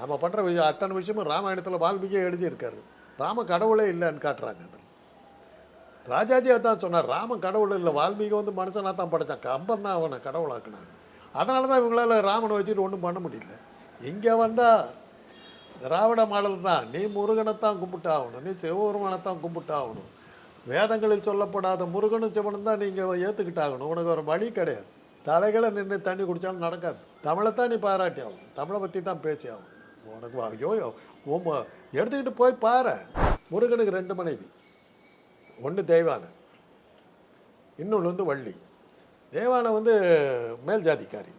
நம்ம பண்ணுற விஷயம் அத்தனை விஷயமும் ராமாயணத்தில் வால்மீகியே எழுதியிருக்காரு. ராம கடவுளே இல்லைன்னு காட்டுறாங்க அதில். ராஜாஜி அதான் சொன்னார் ராமன் கடவுள் இல்லை வால்மீகி வந்து மனுஷனாக தான் படைச்சான். கம்பன் தான் அவனை கடவுளாக்குனாங்க அதனால தான் இவங்களால் ராமனை வச்சுட்டு ஒன்றும் பண்ண முடியல. இங்கே வந்தால் திராவிட மாடல் தான் நீ முருகனைத்தான் கும்பிட்டாகணும் நீ சிவபெருமானைத்தான் கும்பிட்டாகணும். வேதங்களில் சொல்லப்படாத முருகனும் சிவனும் தான் நீங்கள் ஏற்றுக்கிட்டாகணும் உனக்கு ஒரு வழி கிடையாது. தலைகளை நின்று தண்ணி குடித்தாலும் நடக்காது. தமிழை தான் நீ பாராட்டி ஆகும் தமிழை பற்றி தான் பேச்சு ஆகும் உனக்கு வா- ஐயோ எடுத்துக்கிட்டு போய் பாரு. முருகனுக்கு ரெண்டு மனைவி. ஒன்று தெய்வானை இன்னொன்று வந்து வள்ளி. தேவானை வந்து மேல் ஜாதிக்காரி.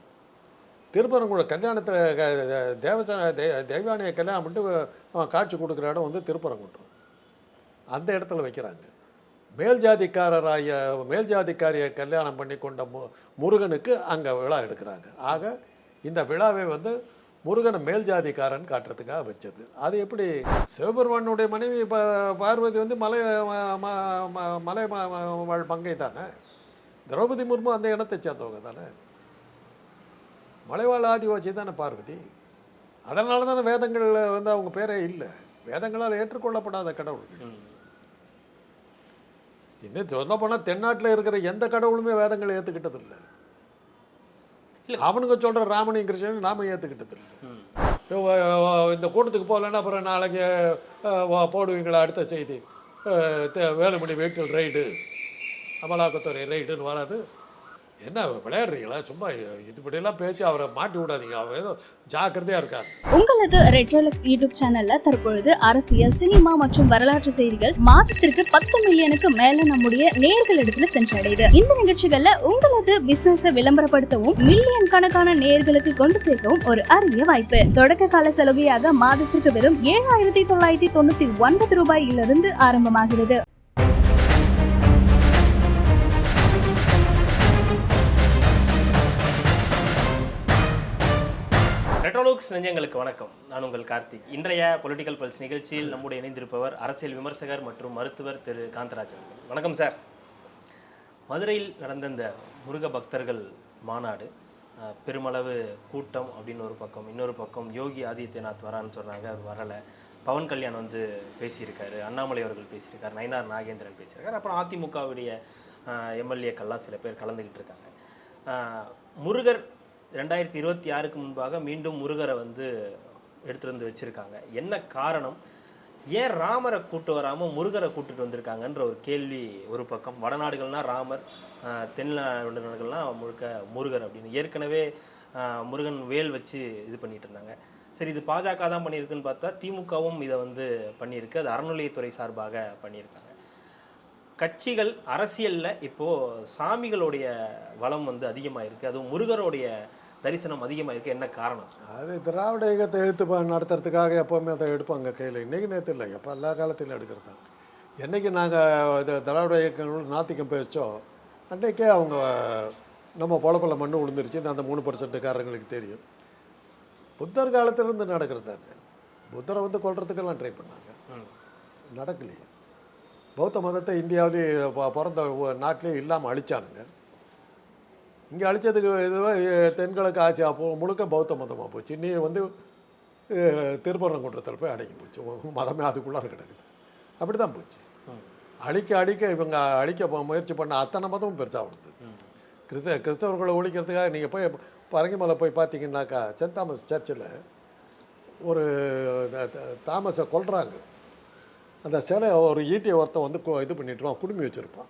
திருப்பரங்குன்றம் கல்யாணத்தில் தேவசா தே- தெய்வானையை கல்யாணம் பண்ணிட்டு அவன் காட்சி கொடுக்குற இடம் வந்து திருப்பரங்குன்றம். அந்த இடத்துல வைக்கிறாங்க. மேல் ஜாதிக்காரராய மேல் ஜாதிக்காரியை கல்யாணம் பண்ணி கொண்ட மு முருகனுக்கு அங்கே விழா எடுக்கிறாங்க. ஆக இந்த விழாவை வந்து முருகனை மேல் ஜாதிக்காரன் காட்டுறதுக்காக வச்சது. அது எப்படி? சிவபெருமானுடைய மனைவி பார்வதி வந்து மலை மலை வாழ் பங்கை தானே? திரௌபதி முர்மு அந்த இனத்தை சேர்ந்தவங்க தானே? மலைவாழ் ஆதிவாசி தானே பார்வதி? அதனால தானே வேதங்களில் வந்து அவங்க பேரே இல்லை. வேதங்களால் ஏற்றுக்கொள்ளப்படாத கடவுள்கள். இன்னும் சொல்ல போனால் தென்னாட்டில் இருக்கிற எந்த கடவுளுமே வேதங்களை ஏற்றுக்கிட்டது இல்லை அவனுங்க சொல்கிற ராமனையும் கிருஷ்ணன் நாம ஏற்றுக்கிட்டது இந்த கூட்டத்துக்கு போகலன்னா அப்புறம் நாளைக்கு போடுவீங்களா அடுத்த செய்தி? தே- வேலுமணி வெஹிக்கிள் ரைடு அமலாக்கத்துறை ரைடுன்னு வராது. என்ன விளையாடுறீங்களா? சும்மா இதுபடியெல்லாம் பேச்சு அவரை மாட்டி விடாதீங்க. அவர் ஏதோ ஜாக்கிரதையாக இருக்கார். உங்களது ரெட்ரோலக்ஸ் யூடியூப் சேனல்ல தற்பொழுது அரசியல் சினிமா மற்றும் வரலாற்று செய்திகள் மாதத்திற்கு பத்து மில்லியனுக்கு மேல நம்முடைய நேர்களிடத்துல சென்றடையுது. இந்த நிகழ்ச்சிகள்ல உங்களது பிசினஸ விளம்பரப்படுத்தவும் மில்லியன் கணக்கான நேர்களுக்கு கொண்டு சேர்க்கவும் ஒரு அரிய வாய்ப்பு. தொடக்க கால சலுகையாக மாதத்திற்கு வெறும் ஏழாயிரத்தி தொள்ளாயிரத்தி தொண்ணூத்தி ஒன்பது ரூபாயிலிருந்து ஆரம்பமாகிறது. ரெட்ரோலோக்ஸ் நெஞ்சங்களுக்கு வணக்கம். நான் உங்கள் கார்த்திக். இன்றைய பொலிட்டிக்கல் பல்ஸ் நிகழ்ச்சியில் நம்முடைய இணைந்திருப்பவர் அரசியல் விமர்சகர் மற்றும் மருத்துவர் திரு காந்தராஜன் வணக்கம் சார். மதுரையில் நடந்த இந்த முருக பக்தர்கள் மாநாடு பெருமளவு கூட்டம் அப்படின்னு ஒரு பக்கம் இன்னொரு பக்கம் யோகி ஆதித்யநாத் வரான்னு சொன்னாங்க. அது வரலை. பவன் கல்யாண் வந்து பேசியிருக்காரு. அண்ணாமலை அவர்கள் பேசியிருக்காரு. நயினார் நாகேந்திரன் பேசியிருக்காரு. அப்புறம் அதிமுகவுடைய எம்எல்ஏக்கள்லாம் சில பேர் கலந்துக்கிட்டு இருக்காங்க. முருகர் ரெண்டாயிரத்தி இருபத்தி ஆறுக்கு முன்பாக மீண்டும் முருகரை வந்து எடுத்துகிட்டு வந்து வச்சுருக்காங்க. என்ன காரணம்? ஏன் ராமரை கூட்டு வராமல் முருகரை கூட்டிட்டு வந்திருக்காங்கன்ற ஒரு கேள்வி ஒரு பக்கம். வடநாடுகள்னால் ராமர் தென்னாடுகள்னால் முழுக்க முருகர் அப்படின்னு. ஏற்கனவே முருகன் வேல் வச்சு இது பண்ணிகிட்டு இருந்தாங்க. சரி இது பாஜக தான் பண்ணியிருக்குன்னு பார்த்தா திமுகவும் இதை வந்து பண்ணியிருக்கு. அது அறநிலையத்துறை சார்பாக பண்ணியிருக்காங்க. கட்சிகள் அரசியலில் இப்போது சாமிகளுடைய வளம் வந்து அதிகமாக இருக்குது அதுவும் முருகருடைய தரிசனம் அதிகமாக இருக்கு. என்ன காரணம்? அது திராவிட இயக்கத்தை எடுத்து நடத்துறதுக்காக எப்போவுமே அதை எடுப்பாங்க கையில். இன்றைக்கி நேற்று இல்லை. எப்போ எல்லா காலத்திலும் எடுக்கிறது தான். என்றைக்கு நாங்கள் இது திராவிட இயக்கங்கள் நாத்திகம் பேச்சோம் அன்றைக்கே அவங்க நம்ம பொழப்பில் மண்ணு விழுந்துருச்சு அந்த மூணு பர்சன்ட்டுக்காரங்களுக்கு தெரியும். புத்தர் காலத்திலேருந்து நடக்கிறது தானே. புத்தரை வந்து கொல்றதுக்கெல்லாம் ட்ரை பண்ணாங்க. நடக்கலையே. பௌத்த மதத்தை இந்தியாவிலே ப- பிறந்த ஊ- நாட்டிலே இல்லாமல் அழிச்சானுங்க. இங்கே அழிச்சதுக்கு இதுவாக தென்கிழக்கு ஆசியா போ முழுக்க பௌத்த மதமாக போச்சு. நீ வந்து திருப்பரங்குன்றத்தில் போய் அடங்கி போச்சு. மதமே அதுக்குள்ளார கிடக்குது. அப்படி தான் போச்சு. அழிக்க அழிக்க இவங்க அழிக்க முயற்சி பண்ண அத்தனை மதமும் பெருசாக வளர்ந்து கிறிஸ்த கிறிஸ்தவர்களை ஒழிக்கிறதுக்காக நீங்கள் போய் பரங்கிமலை போய் பார்த்தீங்கன்னாக்கா சென்ட் தாமஸ் சர்ச்சில் ஒரு த- தாமஸை கொல்றாங்க. அந்த சிலை ஒரு ஈட்டியை ஒருத்தன் வந்து கொ- இது பண்ணிட்டுருவான் குடுமி வச்சுருப்பான்.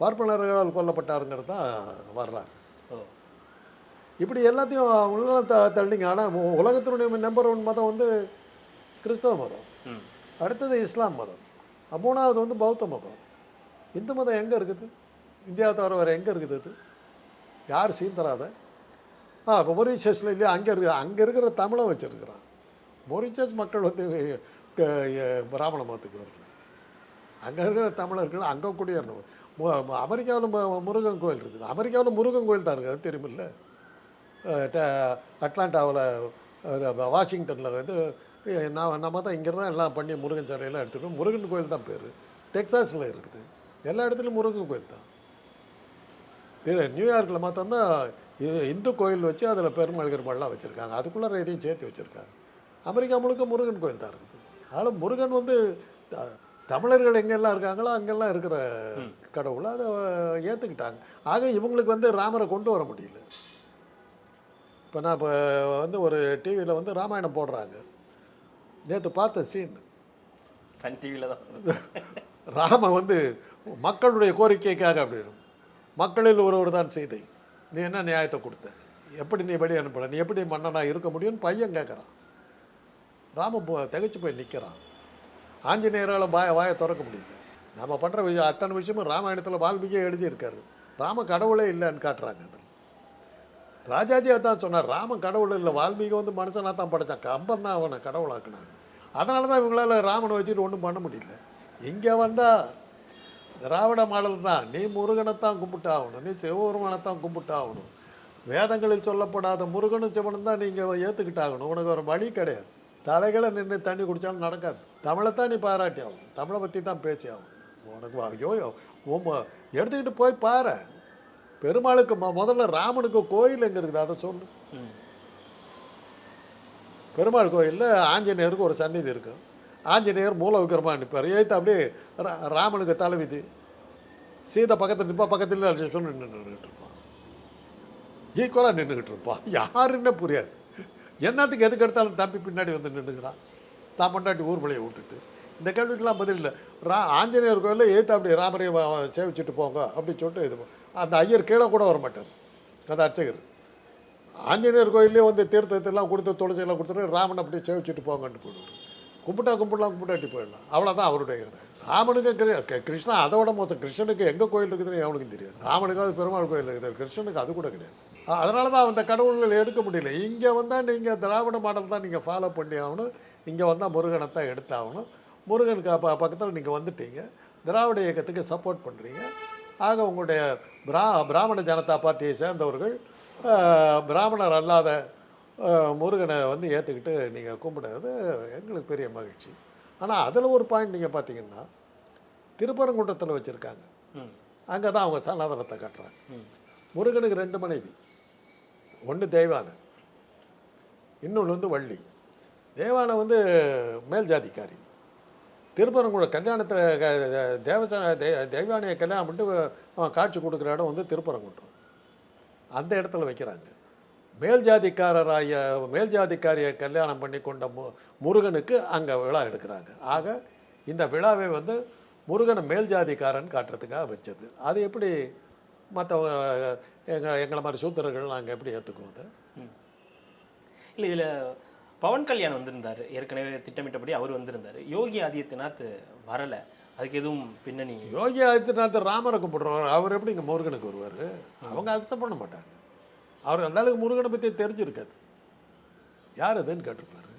பார்ப்பனர்களால் கொல்லப்பட்டாருங்கிறது தான் வர்றாரு இப்படி எல்லாத்தையும் உள்ள த தள்ளிங்க. ஆனால் உலகத்தினுடைய நம்பர் ஒன் மதம் வந்து கிறிஸ்தவ மதம். அடுத்தது இஸ்லாம் மதம். மூணாவது வந்து பௌத்த மதம். இந்து மதம் எங்கே இருக்குது? இந்தியா தவிர வேறு எங்கே இருக்குது அது யார் சீந்தராத ஆ இப்போ மொரிஷியஸில் இல்லையா? அங்கே இருக்கு அங்கே இருக்கிற தமிழை வச்சுருக்கிறான். மொரிஷியஸ் மக்கள் வந்து பிராமண மதத்துக்கு வரல அங்கே இருக்கிற தமிழர்கள் அங்கே குடியேறணும். அமெரிக்காவில் முருகன் கோயில் இருக்குது. அமெரிக்காவில் முருகன் கோயில் தான் இருக்குது அது தெரியுமில்ல? ட- அட்லாண்டாவில் வாஷிங்டனில் வந்து நான் நம்ம தான் இங்கே தான் எல்லாம் பண்ணி முருகன் சிலையெல்லாம் எடுத்துக்கணும் முருகன் கோயில் தான் பேர். டெக்ஸாஸில் இருக்குது. எல்லா இடத்துலையும் முருகன் கோயில் தான். நியூயார்க்கில் மாத்திரம் தான் இந்து கோயில் வச்சு அதில் பெருமாள் கிருமாள்லாம் வச்சுருக்காங்க. அதுக்குள்ளே இதையும் சேர்த்து வச்சுருக்காங்க. அமெரிக்கா முழுக்க முருகன் கோயில் தான் இருக்குது. அதனால் முருகன் வந்து தமிழர்கள் எங்கெல்லாம் இருக்காங்களோ அங்கெல்லாம் இருக்கிற கடவுள் அதை ஏற்றுக்கிட்டாங்க ஆக இவங்களுக்கு வந்து ராமரை கொண்டு வர முடியல. இப்போ நான் இப்போ வந்து ஒரு டிவியில் வந்து ராமாயணம் போடுறாங்க. நேற்று பார்த்த சீன் சன் டிவியில் தான். ராம வந்து மக்களுடைய கோரிக்கைக்காக அப்படின்னு மக்களில் ஒருவர் தான் செய்தை. நீ என்ன நியாயத்தை கொடுத்த? எப்படி நீ வழி அனுப்பல? நீ எப்படி மன்னனா இருக்க முடியும்னு பையன் கேட்குறான் ராம போ திகைச்சு போய் நிற்கிறான் ஆஞ்சநேயரால் வாய வாயை திறக்க முடியல. நம்ம பண்ணுற விஷயம் அத்தனை விஷயமும் ராமாயணத்தில் வால்மீகியே எழுதியிருக்காரு. ராம கடவுளே இல்லைன்னு காட்டுறாங்க அதில். ராஜாஜி அதான் சொன்னார் ராமன் கடவுள் இல்லை வால்மீகி வந்து மனுஷனாக தான் படைச்சான் கம்பன் தான் அவனை கடவுளாக்குனாங்க. அதனால தான் இவங்களால் ராமனை வச்சுட்டு ஒன்றும் பண்ண முடியல. இங்கே வந்தால் திராவிட மாடல் தான் நீ முருகனைத்தான் கும்பிட்டு ஆகணும் நீ சிவபெருமானைத்தான் கும்பிட்டு ஆகணும். வேதங்களில் சொல்லப்படாத முருகனும் சிவனும் தான் நீங்கள் ஏற்றுக்கிட்டாகணும் உனக்கு ஒரு வழி கிடையாது. தலைகளை நின்று தண்ணி குடித்தாலும் நடக்காது. தமிழைத்தான் நீ பாராட்டி ஆகணும். தமிழை பற்றி தான் பேச்சு ஆகணும். உனக்கு ஐயோ எடுத்துக்கிட்டு போய் பாரு. பெருமாளுக்கு மொ முதல்ல ராமனுக்கு கோயில் எங்கே இருக்குது? அதை சொல்லு. பெருமாள் கோயிலில் ஆஞ்சநேயருக்கு ஒரு சந்நிதி இருக்கும் ஆஞ்சநேயர் மூல விக்கிரமா நிற்பார் ஏற்று அப்படியே ராமனுக்கு தலைவிதி. சீதை பக்கத்தில் நிற்பா பக்கத்தில் லட்சுமணன் நின்று நின்றுட்டு இருப்பான் ஈக்குவலாக நின்றுக்கிட்டு இருப்பான் யாருன்னே புரியாது. என்னத்துக்கு எதுக்கு எடுத்தாலும் தம்பி பின்னாடி வந்து நின்றுக்கிறான் தான் பொண்டாட்டி ஊர் பிள்ளையை விட்டுட்டு. இந்த கேள்விக்கெல்லாம் பதில் இல்லை. ரா ஆஞ்சநேயர் கோயிலில் ஏற்று அப்படி ராமரையை சேவிச்சுட்டு போங்க அப்படின்னு சொல்லிட்டு இது அந்த ஐயர் கீழே கூட வர மாட்டார் அந்த அர்ச்சகர். ஆஞ்சநேயர் கோயிலே வந்து தீர்த்தத்தெல்லாம் கொடுத்து தொலைச்செல்லாம் கொடுத்துட்டு ராமன் அப்படியே சேவிச்சுட்டு போங்கன்னு போயிடுவார். கும்பிட்டா கும்பிடலாம் கும்பிட்டாட்டி போயிடலாம். அவ்வளோதான் அவருடைய இது. ராமனுக்கு கிருஷ்ணா அதை விட மோசம். கிருஷ்ணனுக்கு எங்கே கோயில் இருக்குதுன்னு எவனுக்கும் தெரியாது. ராமனுக்கு அது பெருமாள் கோயில் இருக்குது. கிருஷ்ணனுக்கு அது கூட கிடையாது. அதனால தான் அந்த கடவுள்கள் எடுக்க முடியல. இங்கே வந்தால் நீங்கள் திராவிட மாடல் தான் நீங்கள் ஃபாலோ பண்ணி ஆகணும். இங்கே வந்தால் முருகனை தான் எடுத்தாகணும். முருகனுக்கு ப பக்கத்தில் நீங்கள் வந்துட்டீங்க. திராவிட இயக்கத்துக்கு சப்போர்ட் பண்ணுறீங்க ஆக உங்களுடைய பிரா பிராமண ஜனதா பார்ட்டியை சேர்ந்தவர்கள் பிராமணர் அல்லாத முருகனை வந்து ஏற்றுக்கிட்டு நீங்கள் கும்பிடுறது எங்களுக்கு பெரிய மகிழ்ச்சி. ஆனால் அதில் ஒரு பாயிண்ட் நீங்கள் பார்த்தீங்கன்னா திருப்பரங்குன்றத்தில் வச்சுருக்காங்க. ம். அங்கே தான் அவங்க சனாதனத்தை கட்டுறாங்க. முருகனுக்கு ரெண்டு மனைவி. ஒன்று தேவானை இன்னொன்று வந்து வள்ளி. தேவானை வந்து மேல் ஜாதிக்காரி. திருப்பரங்குன்ற கல்யாணத்தில் தேவச தேவானையை கல்யாணம் பண்ணிட்டு அவன் காட்சி கொடுக்குற இடம் வந்து திருப்பரங்குன்றம். அந்த இடத்துல வைக்கிறாங்க. மேல் ஜாதிக்காரராய மேல் ஜாதிக்காரியை கல்யாணம் பண்ணி கொண்ட மு முருகனுக்கு அங்கே விழா எடுக்கிறாங்க. ஆக இந்த விழாவை வந்து முருகனை மேல் ஜாதிக்காரன் காட்டுறதுக்காக வச்சது. அது எப்படி மற்றவங்க எங்கள் எங்களை மாதிரி சூத்திரர்கள் நாங்கள் எப்படி ஏற்றுக்குவோம் அதை? இல்லை இதில் பவன் கல்யாண் வந்திருந்தார். ஏற்கனவே திட்டமிட்டபடி அவர் வந்திருந்தார். யோகி ஆதித்யநாத் வரலை. அதுக்கு எதுவும் பின்னணி? யோகி ஆதித்யநாத் ராமரை கும்பிடுறவர் அவர் எப்படி இங்கே முருகனுக்கு வருவார்? அவங்க அக்செப்ட் பண்ண மாட்டாங்க. அவர் அந்த அளவுக்கு முருகனை பற்றி தெரிஞ்சிருக்காது. யார் அதுன்னு கேட்டிருப்பாரு.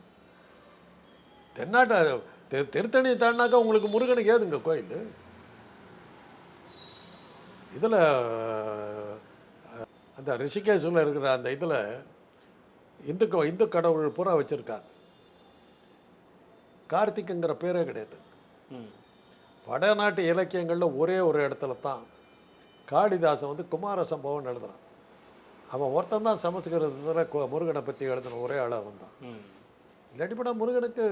தென்னாட்டு திருத்தணி தாண்டினாக்கா உங்களுக்கு முருகனுக்கு ஏதுங்க கோயில்? இதில் அந்த ரிஷிகேஷில் இருக்கிற அந்த இதில் இந்து க- இந்து கடவுள் பூரா வச்சுருக்காங்க. கார்த்திக்குங்கிற பேரே கிடையாது. வடநாட்டு இலக்கியங்களில் ஒரே ஒரு இடத்துல தான் காளிதாசன் வந்து குமார சம்பவம்னு எழுதுறான். அவன் ஒருத்தன் தான் சமஸ்கிருதத்தில் முருகனை பற்றி எழுதின ஒரே ஆளாக வந்தான் இல்லாட்டிப்பட முருகனுக்கு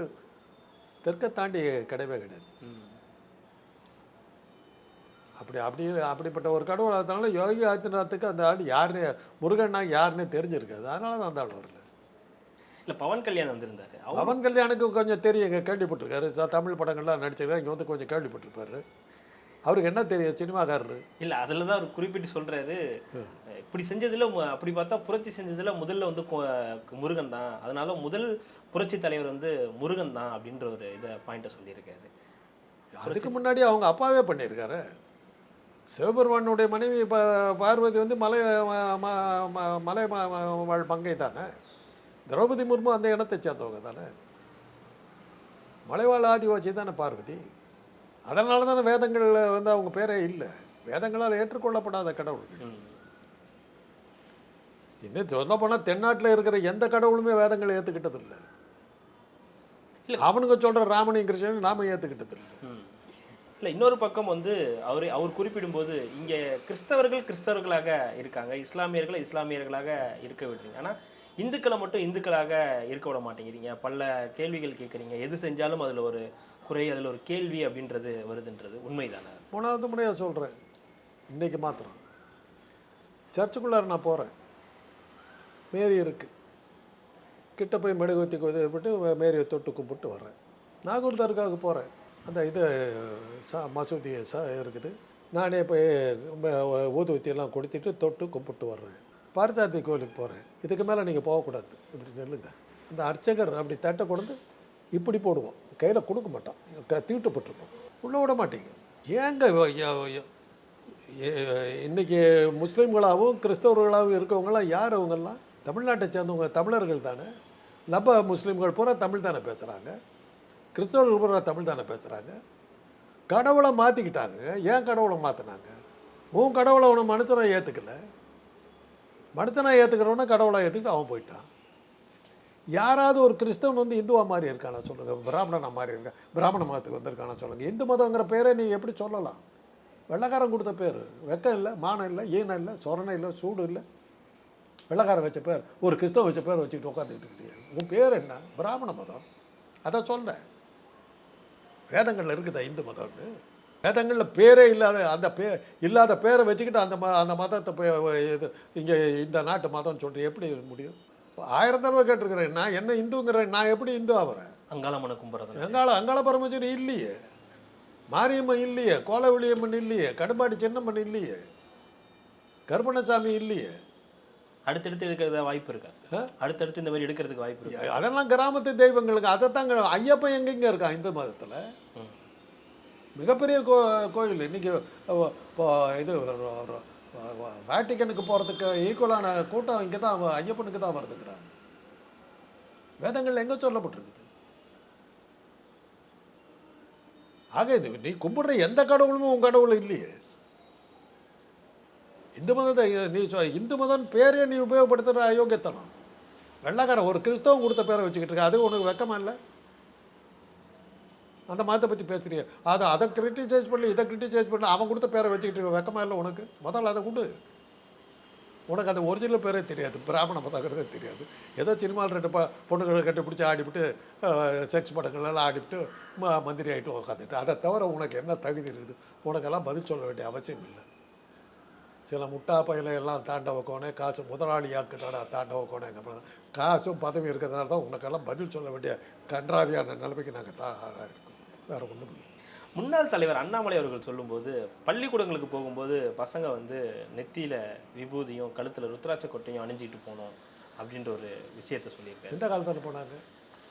தெற்கை தாண்டி கிடையவே கிடையாது. அப்படி அப்படி அப்படிப்பட்ட ஒரு கடவுள் அதனால யோகி ஆதித்யநாத்துக்கு அந்த ஆள் யாருன்னு முருகன்னா யாருன்னே தெரிஞ்சிருக்காது. அதனால தான் அந்த ஆள் வரல. இல்லை பவன் கல்யாண் வந்திருந்தார். அவன் கல்யாணுக்கு கொஞ்சம் தெரியுங்க கேள்விப்பட்டிருக்காரு. ச- தமிழ் படங்கள்லாம் நடிச்சிருக்காரு. இங்கே வந்து கொஞ்சம் கேள்விப்பட்டிருப்பாரு. அவருக்கு என்ன தெரியும் சினிமாக்காரரு? இல்லை அதில் தான் அவர் குறிப்பிட்டு சொல்கிறாரு இப்படி செஞ்சதில் அப்படி பார்த்தா புரட்சி செஞ்சதுல முதல்ல வந்து முருகன் தான். அதனால முதல் புரட்சி தலைவர் வந்து முருகன் தான் அப்படின்ற ஒரு இதை பாயிண்ட்டை சொல்லியிருக்காரு. அதுக்கு முன்னாடி அவங்க அப்பாவே பண்ணியிருக்காரு. சிவபெருமானுடைய மனைவி பார்வதி வந்து மலை மலை வாழ் பங்கை தானே? திரௌபதி முர்மு அந்த இனத்தை சேர்ந்தவங்க தானே? மலைவாழ் ஆதிவாசி தானே பார்வதி? அதனால தானே வேதங்களில் வந்து அவங்க பேரே இல்லை. வேதங்களால் ஏற்றுக்கொள்ளப்படாத கடவுள்கள் ம். இன்னும் சொல்ல போனால் தென்னாட்டில் இருக்கிற எந்த கடவுளுமே வேதங்களை ஏற்றுக்கிட்டது இல்லை. இல்ல. அவனுங்க சொல்கிற ராமனையும் கிருஷ்ணனையும் நாம ஏற்றுக்கிட்டது இல்லை இன்னொரு பக்கம் வந்து அவர் அவர் குறிப்பிடும்போது இங்கே கிறிஸ்தவர்கள் கிறிஸ்தவர்களாக இருக்காங்க. இஸ்லாமியர்கள் இஸ்லாமியர்களாக இருக்க விடுறீங்க. ஆனால் இந்துக்களை மட்டும் இந்துக்களாக இருக்க விட மாட்டேங்கிறீங்க. பல கேள்விகள் கேட்குறீங்க. எது செஞ்சாலும் அதில் ஒரு குறை அதில் ஒரு கேள்வி அப்படின்றது வருதுன்றது உண்மைதானே? மூணாவது முறையாக சொல்கிறேன் இன்றைக்கி மாத்திரம். சர்ச்சுக்குள்ளார நான் போகிறேன் மேரி இருக்குது கிட்ட போய் மெழுகுவத்தி விட்டு மேரியை தொட்டு கும்பிட்டு வர்றேன். நாகூர் தர்காவுக்கு போகிறேன் அந்த இது ச மசூதி ச இருக்குது. நானே போய் ஊதுவத்தியெல்லாம் கொடுத்துட்டு தொட்டு கும்பிட்டு வர்றேன். பாரதார்த்தி கோயிலுக்கு போகிறேன் இதுக்கு மேலே நீங்கள் போகக்கூடாது. இப்படி நெல்லுங்க. அந்த அர்ச்சகர் அப்படி தட்டை கொண்டு இப்படி போடுவோம். கையில் கொடுக்க மாட்டோம். க தீட்டுப்பட்டிருப்போம் உள்ளே விட மாட்டீங்க. ஏங்க இன்றைக்கி ஏ- முஸ்லீம்களாகவும் கிறிஸ்தவர்களாகவும் இருக்கவங்களாம் யார் அவங்கெல்லாம்? தமிழ்நாட்டை சேர்ந்தவங்க தமிழர்கள் தானே? நம்ம முஸ்லீம்கள் பூரா தமிழ் தானே பேசுகிறாங்க கிறிஸ்தவர்கள் பூரா தமிழ் தானே பேசுகிறாங்க கடவுளை மாற்றிக்கிட்டாங்க ஏன் கடவுளை மாற்றினாங்க உன் கடவுளை அவனை மனுஷனை ஏற்றுக்கல மனுஷனை ஏற்றுக்கிறவன கடவுளை ஏற்றுக்கிட்டு அவன் போயிட்டான். யாராவது ஒரு கிறிஸ்தவன் வந்து இந்துவா மாதிரி இருக்கானா சொல்லுங்கள் பிராமணனாக மாதிரி இருக்கா பிராமண மதத்துக்கு வந்திருக்கானா சொல்லுங்கள் இந்து மதங்கிற பேரை நீ எப்படி சொல்லலாம்? வெள்ளைக்காரன் கொடுத்த பேர். வெக்கம் இல்லை மானம் இல்லை ஈனம் இல்லை சொரணை இல்லை சூடு இல்லை. வெள்ளக்காரன் வச்ச பேர் ஒரு கிறிஸ்தவன் வச்ச பேர் வச்சுக்கிட்டு உட்காந்துக்கிட்டு இருக்கீங்க உன் பேர் என்ன? பிராமண மதம். அதை சொல்கிறேன் வேதங்களில் இருக்குதா இந்து மதம்னு? வேதங்களில் பேரே இல்லாத அந்த பே இல்லாத பேரை வச்சுக்கிட்டு அந்த ம அந்த மதத்தை இது இங்கே இந்த நாட்டு மதம்னு சொல்லிட்டு எப்படி முடியும்? ஆயிரம் தடவை கேட்டிருக்கிறேன். நான் என்ன இந்துங்கிறேன்? நான் எப்படி இந்து ஆகிறேன் அங்காளம்மனை கும்பிட்றது அங்காள அங்காள பரமேஸ்வரி இல்லையே. மாரியம்மன் இல்லையே. கோலவிளியம்மன் இல்லையே. கடும்பாடி சின்னம்மன் இல்லையே. கருப்பணசாமி இல்லையே. அடுத்தடுத்து எடுக்கிறத வாய்ப்பு இருக்கா சார் அடுத்தடுத்து இந்த மாதிரி எடுக்கிறதுக்கு வாய்ப்பு இருக்கு? அதெல்லாம் கிராமத்து தெய்வங்களுக்கு அதைத்தாங்க ஐயப்பன் எங்கெங்க இருக்கான் இந்து மதத்தில். மிகப்பெரிய கோ கோயில் இப்போ இது வேட்டிக்கனுக்கு போகிறதுக்கு ஈக்குவலான கூட்டம் இங்கே தான் ஐயப்பனுக்கு தான் வருதுங்கிறாங்க. வேதங்கள் எங்கே சொல்லப்பட்டிருக்குது? ஆக இது நீ கும்பிடுற எந்த கடவுளும் உன் கடவுள் இல்லையே. இந்து மதத்தை நீ சொ- இந்து மதம் பேரே நீ உபயோகப்படுத்துகிற அயோக்கியத்தனம். வெள்ளைக்காரன் ஒரு கிறிஸ்தவம் கொடுத்த பேரை வச்சுக்கிட்டு இருக்க அது உனக்கு வெக்கமா இல்லை? அந்த மதத்தை பற்றி பேசுறிய. அதை அதை கிரிட்டிசைஸ் பண்ணி இதை கிரிட்டிசைஸ் பண்ணி அவன் கொடுத்த பேரை வச்சுக்கிட்டு இருக்க வெக்கமா இல்லை உனக்கு? முதல்ல அதை கொடு. உனக்கு அந்த ஒரிஜினல் பேரே தெரியாது பிராமண மதங்கிறதே தெரியாது. ஏதோ சினிமாவில் ரெண்டு ப பொண்ணுகளை கட்டிப்பிடிச்சி ஆடிவிட்டு செக்ஸ் படங்கள்லாம் ஆடிவிட்டு ம மந்திரி ஆகிட்டு உட்காந்துட்டு அதை தவிர உனக்கு என்ன தகுதி இருக்குது? உனக்கெல்லாம் பதில் சொல்ல வேண்டிய அவசியம் இல்லை. சில முட்டா பயில எல்லாம் தாண்டவ கோணே காசு முதலாளியாக்கு தாடா தாண்டவ கோணேங்க காசும் பதவி இருக்கிறதுனால தான் உனக்கெல்லாம் பதில் சொல்ல வேண்டிய கன்றாவியான நிலைமைக்கு நாங்கள் தா இருக்கோம். வேற ஒன்றும் இல்லை. முன்னாள் தலைவர் அண்ணாமலை அவர்கள் சொல்லும்போது பள்ளிக்கூடங்களுக்கு போகும்போது பசங்க வந்து நெத்தியில விபூதியும் கழுத்துல ருத்ராட்ச கொட்டையும் அணிஞ்சிட்டு போகணும் அப்படின்ற ஒரு விஷயத்த சொல்லியிருக்காரு. எந்த காலத்தில் போனாங்க?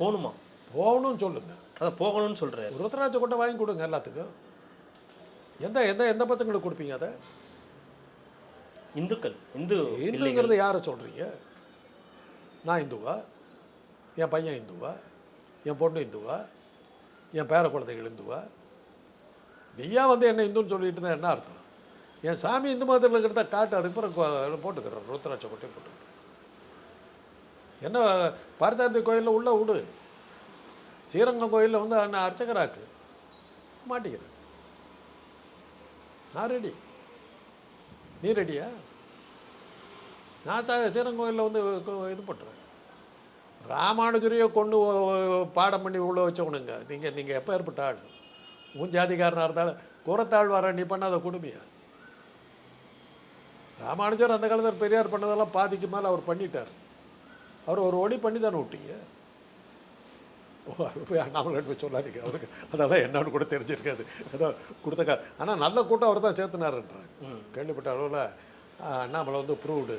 போகணுமா? போகணும்னு சொல்லுங்க. அதான் போகணும்னு சொல்றாரு. ருத்ராட்ச கொட்டை வாங்கி கொடுங்க எல்லாத்துக்கும். எந்த எந்த எந்த பசங்களுக்கு கொடுப்பீங்க அதை? இந்துக்கள் இந்து இந்துங்கிறது யாரை சொல்கிறீங்க நான் இந்துவா? என் பையன் இந்துவா? என் பொண்ணு இந்துவா? என் பேர குழந்தைகள் இந்துவா? நீயா வந்து என்ன இந்துன்னு சொல்லிட்டு இருந்தா என்ன அர்த்தம்? என் சாமி இந்து மதத்தில் இருக்கிறத காட்டு அதுக்கு பிறகு போட்டுக்கிறேன். ருத்ராட்ச கொட்டை போட்டுக்கிறேன். என்ன பாரதார்த்தி கோயிலில் உள்ள விடு ஸ்ரீரங்கம் கோயிலில் வந்து அர்ச்சகராக்கு. மாட்டிக்கிறேன். நான் ரெடி நீ ரெடியா? நான் சா கோயிலில் வந்து இது பண்ணுறேன் ராமானுஜரையோ கொண்டு பாடம் பண்ணி உள்ளே வச்சவனுங்க. நீங்கள் நீங்கள் எப்போ ஏற்பட்ட ஆள்? உன் ஜாதிக்காரனாக இருந்தாலும் குரத்தாள் வர நீ பண்ணாத கொடுமையா? ராமானுஜர் அந்த காலத்தில் பெரியார் பண்ணதெல்லாம் பாதிக்கு மேலே அவர் பண்ணிட்டார். அவர் ஒரு ஒளி பண்ணி தானே விட்டீங்க போய் அண்ணாமலை போய் சொல்லாதீங்க. அவருக்கு அதெல்லாம் என்னன்னு கூட தெரிஞ்சிருக்காது. ஏதோ கொடுத்த கா ஆனால் நல்ல கூட்டம் அவர் தான் சேர்த்துனாருன்றாங்க கேள்விப்பட்ட அளவில் அண்ணாமலை வந்து ப்ரூவ்டு.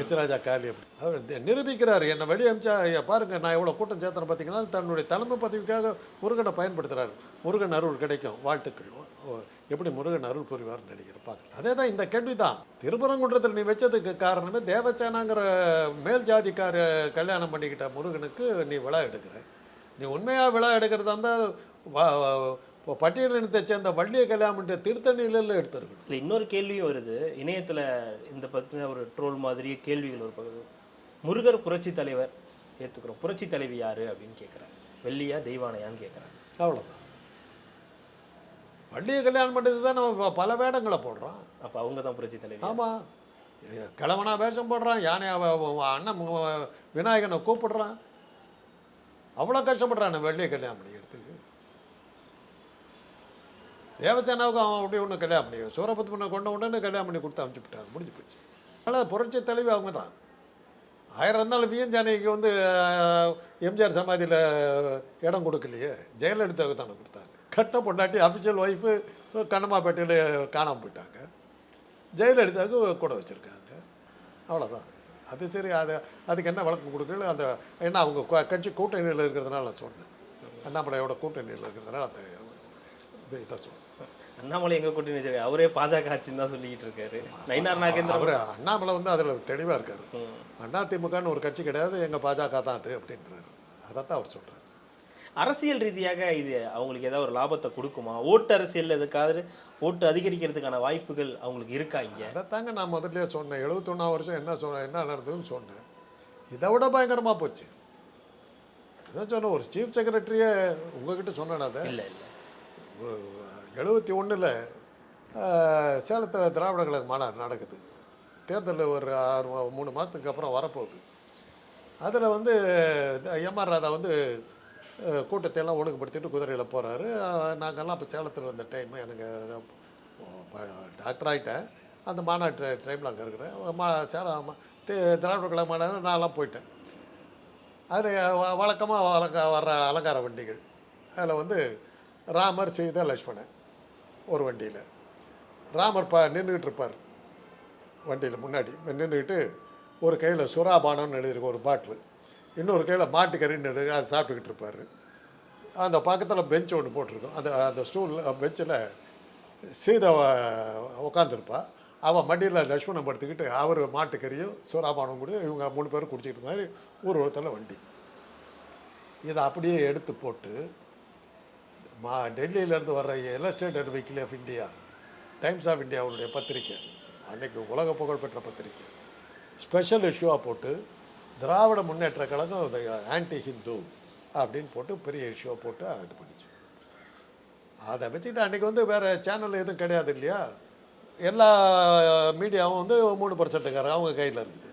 எச்ராஜா காலி அப்படி. அவர் நிரூபிக்கிறார். என்னை வெளியே அமிச்சா ஐயா, பாருங்க நான் எவ்வளோ கூட்டம் சேர்த்தேன் பார்த்தீங்கன்னா தன்னுடைய தலைமை பதவிக்காக முருகனை பயன்படுத்துகிறார் முருகன் அருள் கிடைக்கும். வாழ்த்துக்கள். எப்படி முருகன் அருள் புரிவார்னு நினைக்கிறேன் பார்க்கலாம் அதே தான் இந்த கேள்வி தான் திருப்பரங்குன்றத்தில் நீ வச்சதுக்கு காரணமே தேவசேனாங்கிற மேல் ஜாதிக்கார கல்யாணம் பண்ணிக்கிட்ட முருகனுக்கு நீ விழா எடுக்கிற. நீ உண்மையாக விழா எடுக்கிறதா இருந்தால் இப்போ பட்டியலினத்தை சேர்ந்த வள்ளிய கல்யாணம்ன்ற திருத்தணியில எடுத்துருக்கணும். இல்லை இன்னொரு கேள்வியும் வருது. இணையத்துல இந்த பற்றின ஒரு ட்ரோல் மாதிரி கேள்விகள் ஒரு பகுதி. முருகர் புரட்சி தலைவர் ஏத்துக்கிறோம். புரட்சி தலைவி யாரு அப்படின்னு கேட்குறாங்க வெள்ளியா தெய்வானையான்னு கேட்குறாங்க அவ்வளோதான் வள்ளியை கல்யாணம் பண்ணுறது தான் நம்ம பல வேடங்களை போடுறோம். அப்ப அவங்க தான் புரட்சி தலைவி ஆமாம் கிழவனா வேஷம் போடுறான் யானை அவ- அவ அண்ணன் விநாயகனை கூப்பிடுறான். அவ்வளோ கஷ்டப்படுறான் வெள்ளியை கல்யாணம் பண்ணிக்கிறதுக்கு தேவசேனாவுக்கு அவன் அப்படியே ஒன்று கல்யாணம் பண்ணி சூரபத் பண்ண கொண்ட உடனே கல்யாணம் பண்ணி கொடுத்து அனுப்பிச்சு விட்டார் முடிஞ்சு போச்சு. அதனால் புரட்சி தலைவி அவங்க தான். ஆயிரம் இருந்தாலும் பிஎன் ஜானகிக்கு வந்து எம்ஜிஆர் சமாதியில் இடம் கொடுக்கலையே. ஜெயலலிதாவுக்கு தானே கொடுத்தாங்க. கட்ட பொண்டாட்டி அஃபிஷியல் ஒய்ஃபு கண்ணம்மாப்பேட்டையில் காணாமல் போயிட்டாங்க. ஜெயலலிதாவுக்கு கூட வச்சுருக்காங்க. அவ்வளோதான் அது சரி அது அதுக்கு என்ன வழக்கம் கொடுக்கல அந்த ஏன்னா அவங்க கட்சி கூட்டணியில் இருக்கிறதுனால நான் சொன்னேன். அண்ணாமலையோட கூட்டணியில் இருக்கிறதுனால அந்த இது- சொன்னேன். அண்ணாமலை எங்க கூட்டணி வச்சிருக்காரு அவரே பாஜக ஆட்சின்னு தான் சொல்லிக்கிட்டு இருக்காரு. நயினார் நாகேந்திரன். அவர் அண்ணாமலை வந்து அதில் தெளிவாக இருக்கார். அண்ணா திமுகன்னு ஒரு கட்சி கிடையாது எங்கள் பாஜக தான் அது அப்படின்றாரு. அதைத்தான் அவர் சொல்கிறார் அரசியல் ரீதியாக இது அவங்களுக்கு ஏதாவது ஒரு லாபத்தை கொடுக்குமா? ஓட்டு அரசியல் எதுக்காவது ஓட்டு அதிகரிக்கிறதுக்கான வாய்ப்புகள் அவங்களுக்கு இருக்கா இங்க? அதைத்தாங்க நான் முதல்லயே சொன்னேன். எழுபத்தொன்னாம் வருஷம் என்ன சொன்னேன் என்ன நடந்ததுன்னு சொன்னேன். இதை விட பயங்கரமாக போச்சு. இதான் சொன்னேன் ஒரு சீஃப் செக்ரட்டரியே உங்ககிட்ட சொன்னேன் அதை. இல்ல இல்ல. எழுபத்தி ஒன்றில் சேலத்தில் திராவிட கழக மாநாடு நடக்குது. தேர்தல் ஒரு ஆறு மூணு மாதத்துக்கு அப்புறம் வரப்போகுது. அதில் வந்து எம்ஆர் ராதா வந்து கூட்டத்தை எல்லாம் ஒழுங்குபடுத்திட்டு குதிரையில் போகிறாரு நாங்கள்லாம் அப்போ சேலத்தில் வந்த டைம் எனக்கு டாக்டர் ஆகிட்டேன் அந்த மாநாட்டு டைமில் அங்கே இருக்கிறேன். மா சேலம் திராவிட கழக மாநாடு நான்லாம் போயிட்டேன். அதில் வழக்கமாக வழக்க வர்ற அலங்கார வண்டிகள். அதில் வந்து ராமர் செய்த லக்ஷ்மணன் ஒரு வண்டியில். ராமர் ப நின்றுக்கிட்டு இருப்பார். வண்டியில் முன்னாடி. நின்றுக்கிட்டு ஒரு கையில் சுறாபானம்னு எழுதியிருக்கோம் ஒரு பாட்டில். இன்னொரு கையில் மாட்டுக்கறின்னு எழுதி அதை சாப்பிட்டுக்கிட்டு இருப்பார். அந்த பக்கத்தில் பெஞ்ச் ஒன்று போட்டிருக்கோம். அந்த அந்த ஸ்டூலில் பெஞ்சில் சீதை உட்காந்துருப்பா அவன் மடியில் லக்ஷ்மணம் படுத்துக்கிட்டு அவர் மாட்டுக்கறியும் சூறாபானம் கூட இவங்க மூணு பேரும் குடிச்சிக்கிட்டு மாதிரி ஊர்வலத்தில் வண்டி. இதை அப்படியே எடுத்து போட்டு மா டெல்லியிலேருந்து வர்ற Illustrated Weekly of India Times of India பத்திரிக்கை. அன்றைக்கி உலக புகழ்பெற்ற பத்திரிக்கை. ஸ்பெஷல் இஷ்யூவாக போட்டு திராவிட முன்னேற்ற கழகம் ஆன்டி ஹிந்து அப்படின்னு போட்டு பெரிய இஷ்யூவாக போட்டு இது பண்ணிச்சு. அதை வச்சுட்டு அன்றைக்கி வந்து வேறு சேனல் எதுவும் கிடையாது இல்லையா? எல்லா மீடியாவும் வந்து மூணு பர்சன்ட்டுக்கார அவங்க கையில் இருக்குது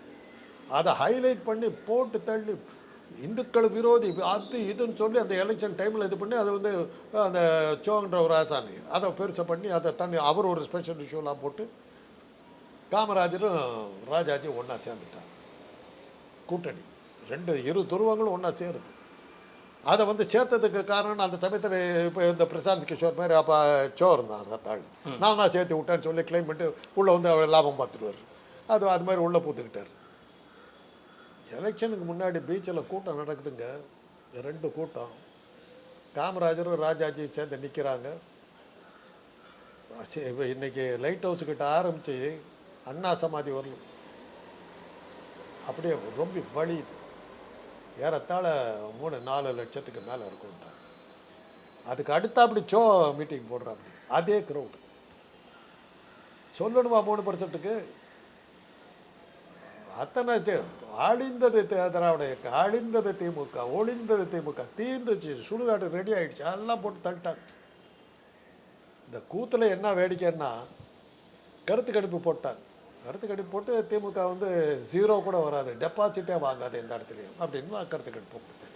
அதை ஹைலைட் பண்ணி போட்டு தள்ளி இந்துக்கள் விரோதி அது இதுன்னு சொல்லி அந்த எலெக்ஷன் டைமில் இது பண்ணி அது வந்து அந்த சோன்ற ஒரு ஆசாமி அதை பெருசை பண்ணி அதை தண்ணி அவர் ஒரு ஸ்பெஷல் இஷ்யூலாம் போட்டு காமராஜரும் ராஜாஜி ஒன்றா சேர்ந்துட்டாங்க. கூட்டணி. ரெண்டு இரு துருவங்களும் ஒன்றா சேருது. அதை வந்து சேர்த்ததுக்கு காரணம் அந்த சமயத்தில் இப்போ இந்த பிரசாந்த் கிஷோர் மாதிரி அப்போ சோ இருந்தார் ரத்தாள் நான் தான் சேர்த்து விட்டேன்னு சொல்லி கிளைம் பண்ணிட்டு உள்ளே வந்து அவர் லாபம் பார்த்துருவார். அது அது மாதிரி உள்ளே பூத்துக்கிட்டார். எலெக்ஷனுக்கு முன்னாடி பீச்சில் கூட்டம் நடக்குதுங்க. ரெண்டு கூட்டம். காமராஜரும் ராஜாஜி சேர்ந்து நிற்கிறாங்க இப்போ இன்னைக்கு லைட் ஹவுஸ் கிட்ட ஆரம்பித்து அண்ணா சமாதி வரலும் அப்படியே ரொம்ப வழி ஏறத்தாழ மூணு நாலு லட்சத்துக்கு மேலே இருக்கும்ட்டாங்க அதுக்கு அடுத்தாப்படி சோ மீட்டிங் போடுறாங்க. அதே க்ரௌடு சொல்லணுமா மூணு பர்சன்ட்டுக்கு அத்தனை அழிந்தது திராவிட இயக்கம் அழிந்தது திமுக ஒளிந்தது திமுக தீர்ந்துச்சு சுடுகாடு ரெடி ஆகிடுச்சு எல்லாம் போட்டு தள்ளிட்டாங்க. இந்த கூத்தில் என்ன வேடிக்கைன்னா கருத்து கணிப்பு போட்டாங்க. கருத்து கணிப்பு போட்டு திமுக வந்து ஜீரோ கூட வராது. டெபாசிட்டே வாங்காது எந்த இடத்துலையும். அப்படின்னு நான் கருத்து கணிப்பு போட்டேன்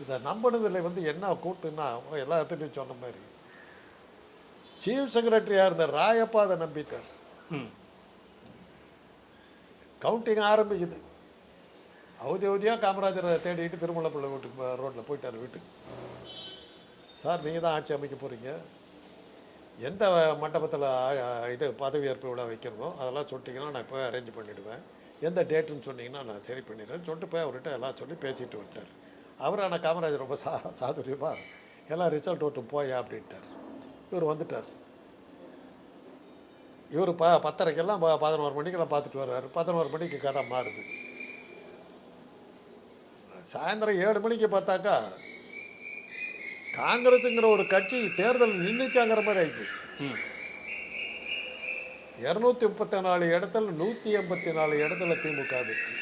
இதை நம்பினதில் வந்து என்ன கூத்துன்னா எல்லா இடத்துலையும் சொன்ன மாதிரி. சீஃப் செக்ரட்டரியாக இருந்த ராயப்பா அதை நம்பிட்டார். ம். கவுண்டிங் ஆரம்பிக்குது. அவதி அவதியாக காமராஜரை தேடிட்டு திருமலைப்பிள்ளை வீட்டுக்கு ரோட்டில் போயிட்டார் வீட்டுக்கு. சார் நீங்கள் தான் ஆட்சி அமைக்க போகிறீங்க எந்த மண்டபத்தில் இது பதவியேற்பு விழா வைக்கிறதோ அதெல்லாம் சொல்லிட்டிங்கன்னா நான் போய் அரேஞ்ச் பண்ணிவிடுவேன் எந்த டேட்டுன்னு சொன்னீங்கன்னா நான் சரி பண்ணிடுறேன் சொல்லிட்டு போய் அவர்கிட்ட எல்லாம் சொல்லி பேசிட்டு வந்துட்டார். அவர் ஆனால் காமராஜர் ரொம்ப சா சாதுரியமாக எல்லாம் ரிசல்ட் ஓட்டு போயா அப்படின்ட்டார். இவர் வந்துட்டார். இவர் ப பத்தரைக்கெல்லாம் பதினோரு மணிக்கெல்லாம் பார்த்துட்டு வர்றாரு. பதினோரு மணிக்கு கதை மாறுது. சாயந்தரம் ஏழு மணிக்கு பார்த்தாக்கா காங்கிரஸுங்கிற ஒரு கட்சி தேர்தல் நின்றுச்சாங்கிற மாதிரி ஆகிப்போச்சு இரநூத்தி முப்பத்தி நாலு இடத்துல நூற்றி எண்பத்தி நாலு இடத்துல திமுக வெற்றி.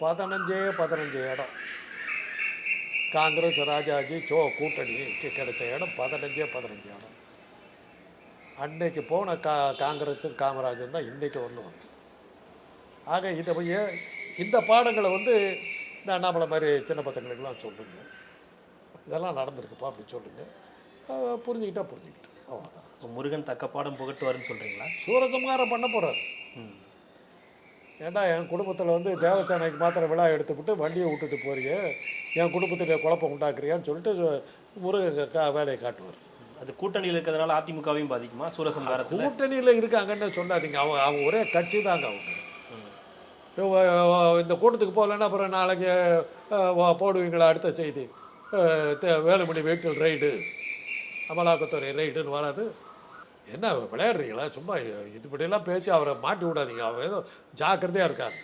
பதினஞ்சே பதினஞ்சு இடம். காங்கிரஸ் ராஜாஜி சோ கூட்டணிக்கு கிடைச்ச இடம் பதினஞ்சே பதினஞ்சு இடம். அன்னைக்கு போன கா காங்கிரஸும் காமராஜரும் தான் இன்றைக்கி ஒன்று வந்து. ஆக இதை போய் இந்த பாடங்களை வந்து இந்த அண்ணாமலை மாதிரி சின்ன பசங்களுக்கெல்லாம் சொல்லுங்க. இதெல்லாம் நடந்திருக்குப்பா அப்படி சொல்லுங்க. புரிஞ்சுக்கிட்டா புரிஞ்சுக்கிட்டு. அவ்வளோதான் இப்போ முருகன் தக்க பாடம் புகட்டுவாருன்னு சொல்றீங்களா? சூரசம்ஹாரம் பண்ண போகிறார் ம். ஏன்டா என் குடும்பத்தில் வந்து தேவசானைக்கு மாத்திரம் விழா எடுத்துவிட்டு வண்டியை விட்டுட்டு போறியே? என் குடும்பத்துக்கு குழப்பம் உண்டாக்குறியான்னு சொல்லிட்டு முருகன் கா வேலையை காட்டுவார். அது கூட்டணியில் இருக்கிறதுனால அதிமுகவையும் பாதிக்குமா? சூரசம்ஹாரத்தில்? கூட்டணியில் இருக்காங்கன்னு சொல்லாதீங்க. அவங்க அவங்க ஒரே கட்சி தாங்க அவங்க. இந்த கூட்டத்துக்கு போகலன்னா அப்புறம் நாளைக்கு போடுவீங்களா அடுத்த செய்தி? வேலுமணி வெஹிக்கிள் ரைடு அமலாக்கத்துறை ரைடுன்னு வராது. என்ன விளையாடுறீங்களா? சும்மா இது இப்படியெல்லாம் பேச்சு அவரை மாட்டி விடாதீங்க. அவர் ஏதோ ஜாக்கிரதையாக இருக்காங்க.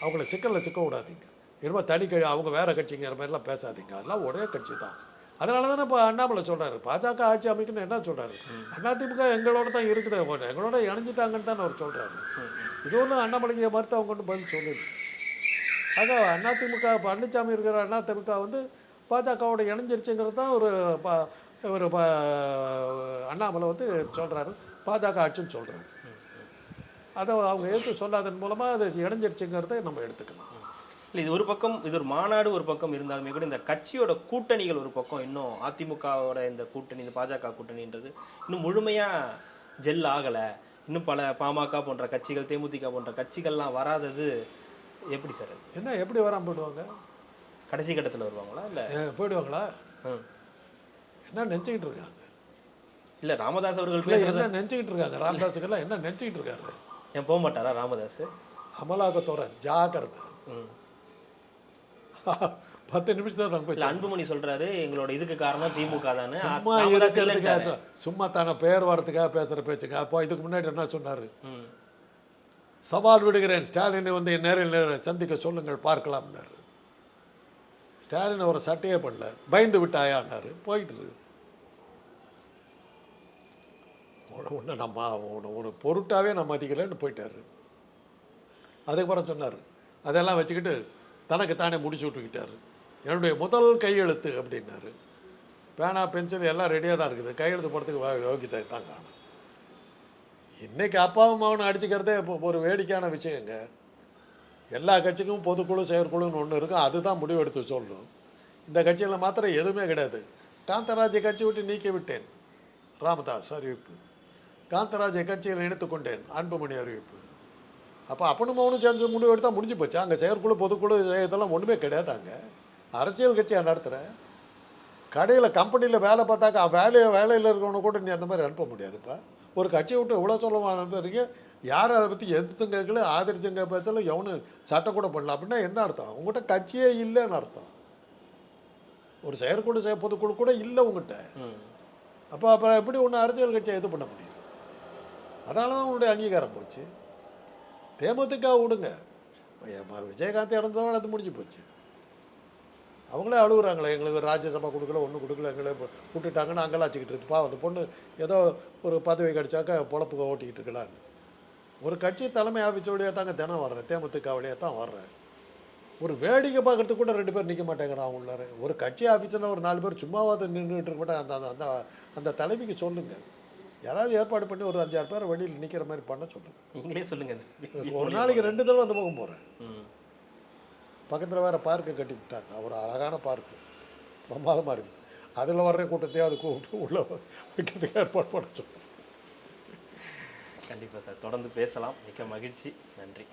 அவங்கள சிக்கலில் சிக்க விடாதீங்க. என்னமோ தனி கழி அவங்க வேறு கட்சிங்கிற மாதிரிலாம் பேசாதீங்க. அதெல்லாம் ஒரே கட்சி தான். அதனால தானே இப்போ அண்ணாமலை சொல்கிறாரு பாஜக ஆட்சி அமைக்கணும்னு என்ன சொல்கிறாரு அதிமுக எங்களோட தான் இருக்குது. அவங்க எங்களோட இணைஞ்சிட்டாங்கன்னு தான் அவர் சொல்கிறாரு இது ஒன்றும் அண்ணாமலைக்கு மறுத்து அவங்க கொண்டு பதில் சொல்லல ஆக அதிமுக பழனிசாமி இருக்கிற அதிமுக வந்து பாஜகவோட இணைஞ்சிருச்சுங்கிறது தான் ஒரு ப ஒரு ப அண்ணாமலை வந்து சொல்கிறாரு பாஜக ஆட்சின்னு சொல்கிறாரு அதை அவங்க எடுத்து சொல்லாதன் மூலமாக அது இணைஞ்சிருச்சுங்கிறத நம்ம எடுத்துக்கலாம். இல்லை இது ஒரு பக்கம் இது ஒரு மாநாடு ஒரு பக்கம் இருந்தாலுமே கூட இந்த கட்சியோட கூட்டணிகள் ஒரு பக்கம் இன்னும் அதிமுகவோட இந்த கூட்டணி இந்த பாஜக கூட்டணின்றது இன்னும் முழுமையா ஜெல் ஆகல. இன்னும் பல பாமக போன்ற கட்சிகள் தேமுதிக போன்ற கட்சிகள்லாம் வராதது எப்படி சார்? என்ன எப்படி வராமல் போயிடுவாங்க கடைசி கட்டத்தில் வருவாங்களா இல்லை? போயிடுவாங்களா? என்ன நினச்சிக்கிட்டு இருக்காங்க? இல்லை ராமதாஸ் அவர்கள் என்ன நினச்சிக்கிட்டு இருக்காங்க? ராமதாஸுக்கெல்லாம் என்ன நினச்சிக்கிட்டு இருக்காரு? ஏன் போக மாட்டாரா ராமதாஸ்? அமலாக்கத்தோட ஜாக்கிரதை. பத்து நிமிஷம் நம்ம போய் இல்ல அன்புமணி சொல்றாரு எங்களோட இதுக்கு காரணம் திமுக தானே சும்மா இருக்கிறதுக்காக சும்மா தானே பேர் வரதுக்காக பேசுகிற பேச்சுங்க அப்போ இதுக்கு முன்னாடி என்ன சொன்னார். சவால் விடுகிறேன் ஸ்டாலினை வந்து நேரில் சந்திக்க சொல்லுங்கள் பார்க்கலாம்னாரு. ஸ்டாலின் ஒரு சட்டையே பண்ணல. பயந்து விட்டாயான்னாரு. போயிட்டு இருக்கு. ஒன்று நம்ம ஒன்று ஒரு பொருட்டாவே நான் மாட்டிக்கலன்னு போயிட்டாரு. அதுக்கப்புறம் சொன்னார். அதெல்லாம் வச்சுக்கிட்டு தனக்கு தானே முடிச்சு விட்டுக்கிட்டாரு. என்னுடைய முதல் கையெழுத்து அப்படின்னாரு. பேனா பென்சில் எல்லாம் ரெடியாக தான் இருக்குது. கையெழுத்து போடுறதுக்கு வா- தான் காணும் இன்றைக்கி அப்பாவும் மகனும் அடிச்சுக்கிறதே இப்போ ஒரு வேடிக்கையான விஷயங்க. எல்லா கட்சிக்கும் பொதுக்குழு செயற்குழுன்னு ஒன்று இருக்கும். அதுதான் முடிவெடுத்து சொல்லணும் இந்த கட்சியில் மாத்திரம் எதுவுமே கிடையாது. காந்தராஜை கட்சி விட்டு நீக்கி விட்டேன். ராமதாஸ் அறிவிப்பு. காந்தராஜை கட்சியில் இணைத்துக்கொண்டேன் அன்புமணி அறிவிப்பு. அப்போ அப்பனும் மகனும் சேர்ந்து முடிவு எடுத்தால் முடிஞ்சு போச்சு? அங்கே செயற்குழு பொதுக்குழு இதெல்லாம் ஒன்றுமே கிடையாது அங்கே. அரசியல் கட்சியாக நடத்துகிறேன் கடையில் கம்பெனியில் வேலை பார்த்தாக்கா வேலையை வேலையில் இருக்கவனை கூட நீ அந்த மாதிரி அனுப்ப முடியாதுப்பா. ஒரு கட்சியை விட்டு இவ்வளோ சொல்லமாக அனுப்புறீங்க? யாரும் அதை பற்றி எதிர்த்தும் கேட்கல ஆதரிச்சுங்க பேசல எவனும் சட்டம் கூட பண்ணல. அப்படின்னா என்ன அர்த்தம்? உங்கள்கிட்ட கட்சியே இல்லைன்னு அர்த்தம். ஒரு செயற்குழு செய பொதுக்குழு கூட இல்லை உங்கள்கிட்ட. அப்போ அப்புறம் எப்படி ஒன்று அரசியல் கட்சியை இது பண்ண முடியும்? அதனால தான் உன்னுடைய அங்கீகாரம் போச்சு. தேமுதிக விடுங்க. விஜயகாந்த் இறந்ததோட அது முடிஞ்சு போச்சு. அவங்களே அழுகுறாங்களே எங்களுக்கு ராஜ்யசபா கொடுக்கல ஒன்றும் கொடுக்கல எங்களை விட்டுட்டாங்கன்னு அங்கலாச்சிக்கிட்டு இருக்குப்பா அந்த பொண்ணு ஏதோ ஒரு பதவி கிடைச்சாக்கா பொழப்புக்கு ஓட்டிக்கிட்டு இருக்கலான்னு ஒரு கட்சி தலைமை ஆஃபீஸ் வழியாக தாங்க தினம் வர்றேன். தேமுதிக வழியாக தான் வர்றேன். ஒரு வேடிக்கை பார்க்கறதுக்கு கூட ரெண்டு பேர் நிற்க மாட்டேங்கிறான் உள்ளார. ஒரு கட்சி ஆஃபீஸில் ஒரு நாலு பேர் சும்மாவாத நின்றுட்டு இருக்க மாட்டேன். அந்த அந்த அந்த தலைமைக்கு சொல்லுங்கள் யாராவது ஏற்பாடு பண்ணி ஒரு அஞ்சாறு பேர் வெளியில் நிற்கிற மாதிரி பண்ண சொல்லுங்கள் நீங்களே சொல்லுங்க. ஒரு நாளைக்கு ரெண்டு தடவை அந்த பக்கம் போகிறேன். பக்கத்தில் வேறு பார்க்கு கட்டி விட்டாங்க. ஒரு அழகான பார்க்கு பிரமாதமாக இருக்குது அதில் வர்ற கூட்டத்தையாவது கூப்பிட்டு உள்ளே வைக்கிறதுக்கு ஏற்பாடு பண்ண சொல்லுங்கள் கண்டிப்பாக சார். தொடர்ந்து பேசலாம். மிக்க மகிழ்ச்சி. நன்றி.